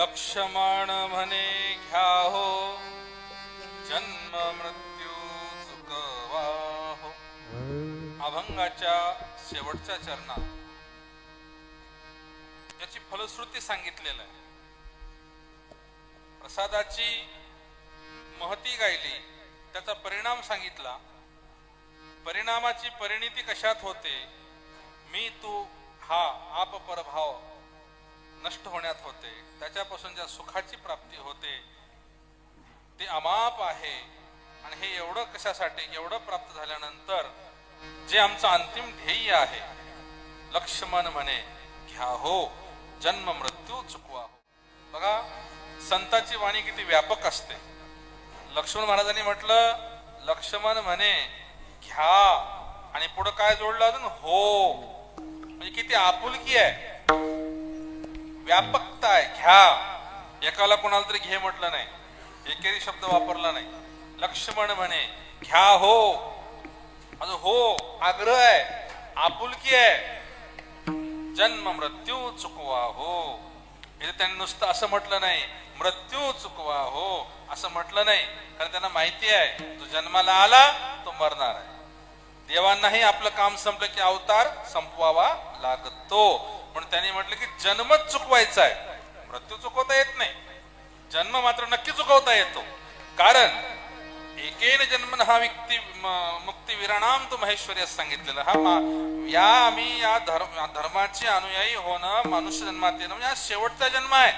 लक्ष्मण म्हणे घ्या हो. जन्म मृत्यू चुकवा हो अभंगाच्या शेवटच्या चरणात. याची फलश्रुती सांगितलेलं आहे. प्रसादाची महती गायली त्याचा परिणाम सांगितला. परिणामाची परिणिती कशात होते? मी तू हा आप परभाव नष्ट होण्यात होते. त्याच्यापासून ज्या सुखाची प्राप्ती होते ते अमाप आहे. आणि हे एवढं कशासाठी? एवढं प्राप्त झाल्यानंतर जे आमचं अंतिम ध्येय आहे लक्ष्मण म्हणे घ्या हो जन्म मृत्यू चुकवा हो. बघा संताची वाणी किती व्यापक असते. लक्ष्मण महाराजांनी म्हटलं लक्ष्मण म्हणे घ्या. आणि पुढं काय जोडलं अजून? हो. म्हणजे किती आपुलकी आहे. व्यापकता आहे. घ्या. एकाला कोणाला तरी घे म्हटलं नाही. एकेरी शब्द वापरला नाही. लक्ष्मण म्हणे घ्या हो. अजून हो आग्रह आहे. आपुलकी आहे. जन्म मृत्यू चुकवा हो. इथे त्यांनी नुसतं असं म्हटलं नाही. मृत्यू चुकवा हो. असं म्हटलं नाही. कारण त्यांना माहिती आहे तो जन्माला आला तो मरणार आहे. देवांनाही आपलं काम संपलं की अवतार संपवावा लागतो. पण त्यांनी म्हटलं की जन्मच चुकवायचा आहे. मृत्यू चुकवता येत नाही. जन्म मात्र नक्की चुकवता येतो. कारण एकेन जन्मन हा व्यक्ती म- मुक्ती विराणाम तो महेश्वरी असं सांगितलेलं. हा या आम्ही या धर्म धर्माचे अनुयायी होणं मनुष्य जन्मात येणं म्हणजे हा शेवटचा जन्म आहे.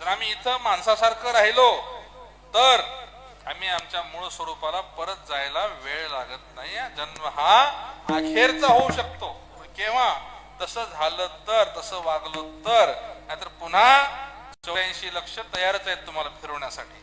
जर आम्ही इथं माणसासारखं राहिलो तर आम्ही आमच्या मूळ स्वरूपाला परत जायला वेळ लागत नाही. जन्म हा अखेरचा होऊ शकतो. केव्हा? तसं झालं तर तसं वागलो तर नाहीतर पुन्हा चौऱ्याऐंशी लक्ष तयारच आहेत तुम्हाला फिरवण्यासाठी.